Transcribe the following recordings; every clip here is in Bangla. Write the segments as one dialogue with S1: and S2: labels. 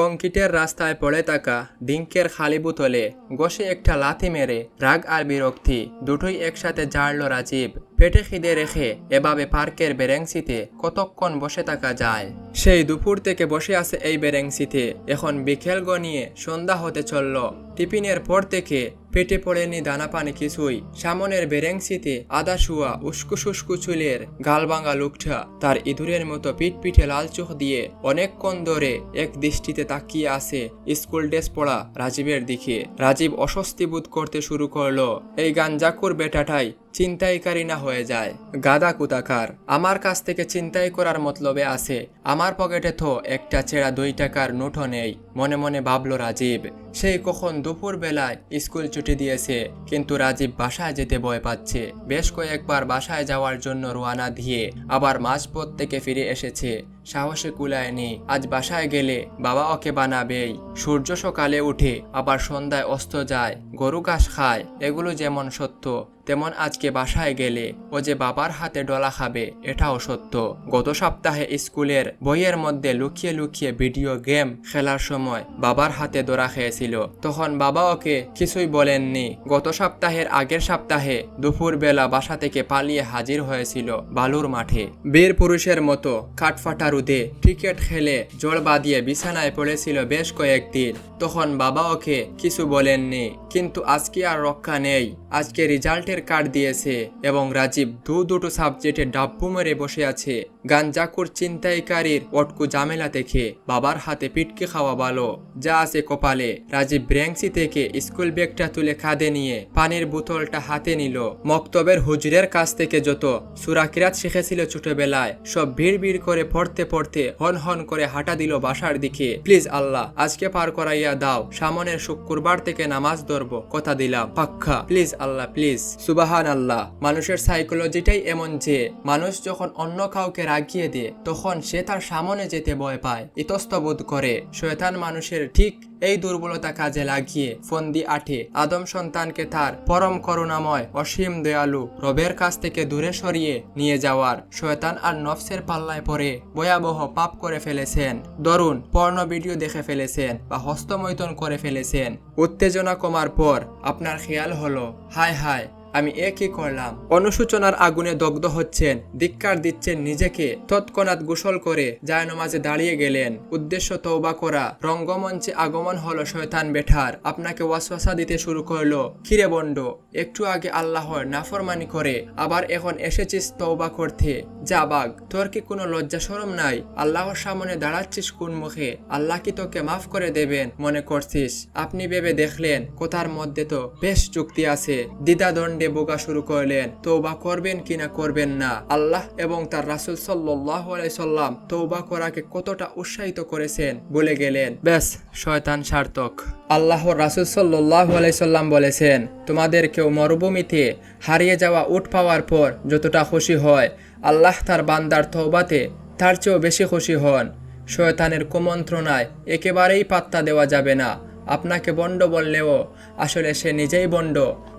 S1: কংক্রিটের রাস্তায় পড়ে থাকা ডিঙ্কের খালি বোতলে গসে একটা লাথি মেরে রাগ আর বিরক্তি দুটোই একসাথে জাড়ল রাজীব। পেটে খিদে রেখে এভাবে পার্কের বেরেংসিতে কতক্ষণ বসে থাকা যায়? সেই দুপুর থেকে বসে আছে এই বেরেংসিতে এখন বিকেল গনিয়ে সন্ধ্যা হতে চলল। টিফিনের পর থেকে পেটে পড়েনি দানা পানি কিছুই। সামনের বেরেংসিতে আদা শুয়া উস্কু শুস্কু চুলের গালবাঙ্গা লুকটা তার ইঁদুরের মতো পিঠ পিঠে লাল চোখ দিয়ে অনেকক্ষণ ধরে এক দৃষ্টিতে তাকিয়ে আছে স্কুল ড্রেস পড়া রাজীবের দিকে। রাজীব অস্বস্তি বোধ করতে শুরু করল, এই গাঞ্জাকুর বেটাটাই চিন্তাইকারী না হয়ে যায়। গাদা কুতাকার। আমার কাছ থেকে চিন্তাই করার মতলবে আছে। আমার পকেটে তো একটা ছেঁড়া দুই টাকার নোটও নেই। মনে মনে ভাবল রাজীব। সেই কখন দুপুর বেলায় স্কুল ছুটি দিয়েছে, কিন্তু রাজীব বাসায় যেতে ভয় পাচ্ছে। বেশ কয়েকবার বাসায় যাওয়ার জন্য রোয়ানা দিয়ে আবার মাঝপথ থেকে ফিরে এসেছে। সাহসে কুলায় কুলায়নি, আজ বাসায় গেলে বাবা ওকে বানাবেই। সূর্য সকালে উঠে আবার সন্ধ্যায় অস্ত যায়, গরু ঘাস খায়, এগুলো যেমন সত্য, তেমন আজকে বাসায় গেলে ও যে বাবার হাতে ডলা খাবে, এটাও সত্য। গত সপ্তাহে স্কুলের বইয়ের মধ্যে লুকিয়ে লুকিয়ে ভিডিও গেম খেলার সময় বাবার হাতে দোরা খেয়েছিল তখন বাবা ওকে কিছুই বলেননি। গত সপ্তাহের আগের সপ্তাহে দুপুরবেলা বাসা থেকে পালিয়ে হাজির হয়েছিল বালুর মাঠে। বীর পুরুষের মতো কাঠফাটা রুদে ক্রিকেট খেলে জল বাঁধিয়ে বিছানায় পড়েছিল বেশ কয়েকদিন। তখন বাবা ওকে কিছু বলেননি, কিন্তু আজকে আর রক্ষা নেই। আজকে রেজাল্টের কার্ড দিয়েছে এবং রাজীব দু দুটো সাবজেক্টে ডাব্বু মেরে বসে আছে। গাঞ্জাকুর চিন্তাইকারীর অটকু জামেলা দেখে বাবার হাতে পিটকে খাওয়া ভালো যা আছে কপালে। রাজীব ব্র্যাংসি থেকে স্কুল ব্যাগটা তুলে খাদে নিয়ে পানির বোতলটা হাতে নিল। মক্তবের হুজুরের কাছ থেকে যত সুরাকিরাত শিখেছিল ছোটবেলায়, সব ভিড় ভিড় করে পড়তে পড়তে হন হন করে হাঁটা দিল বাসার দিকে। প্লিজ আল্লাহ, আজকে পার করাইয়া দাও, সামনের শুক্রবার থেকে নামাজ ধরবো, কথা দিলাম। পাক্কা, প্লিজ আল্লাহ প্লিজ সুবাহান আল্লাহ মানুষের সাইকোলজিটাই এমন যে, মানুষ যখন অন্য কাউকে রাগিয়ে দেয়, তখন সে তার সামনে যেতে ভয় পায় ইতস্তবোধ করে। শয়তান মানুষের ঠিক এই দুর্বলতা কাজে লাগিয়ে ফন্দি আঠে আদম সন্তানকে তার পরম করুণাময় অসীম দয়ালু রবের কাছ থেকে দূরে সরিয়ে নিয়ে যাওয়ার শয়তান আর নফসের পাল্লায় পড়ে ভয়াবহ পাপ করে ফেলেছেন। দরুন পর্ণ ভিডিও দেখে ফেলেছেন বা হস্তমৈতন করে ফেলেছেন। উত্তেজনা কমার পর আপনার খেয়াল হলো, হায় হায় আমি এ কি করলাম। অনুসূচনার আগুনে দগ্ধ হচ্ছেন, ধিক্কার দিচ্ছেন নিজেকে। তৎক্ষণাৎ গোসল করে জায়নমাজে দাঁড়িয়ে গেলেন। উদ্দেশ্য তৌবা করা, রঙ্গমঞ্চে আগমন হলো শয়তান বেঠার। আপনাকে ওয়াসওয়াসা দিতে শুরু করল। খিরে বন্ড, একটু আগে আল্লাহর নাফরমানি করে, আবার এখন এসেছিস তৌবা করতে। যা বাঘ, তোর কি কোনো লজ্জা সরম নাই? আল্লাহর সামনে দাঁড়াচ্ছিস কোন মুখে? আল্লাহ কি তোকে মাফ করে দেবেন, মনে করছিস? আপনি ভেবে দেখলেন, কোথার মধ্যে তো বেশ যুক্তি আছে। দ্বিধাদণ্ডে বোকা শুরু করলেন। তৌবা করবেন কিনা করবেন না। আল্লাহ এবং তার রাসুল সাল্লাহ সাল্লাম তৌবা করাকে কতটা উৎসাহিত করেছেন বলে গেলেন। ব্যাস, শয়তান সার্থক। আল্লাহ রাসুল সাল্লাহ সাল্লাম বলেছেন, তোমাদের কেউ মরুভূমিতে হারিয়ে যাওয়া উঠ পাওয়ার পর যতটা খুশি হয়, আল্লাহ তার বান্দার তৌবাতে তার চেয়েও বেশি খুশি হন। শয়তানের কুমন্ত্রণায় একেবারেই পাত্তা দেওয়া যাবে না। আপনাকে বন্ড বললেও, আসলে সে নিজেই বন্ড।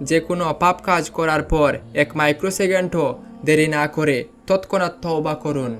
S1: যে কোনো পাপ কাজ করার পর এক মাইক্রোসেকেন্ডও দেরি না করে তৎক্ষণাৎ তওবা করুন।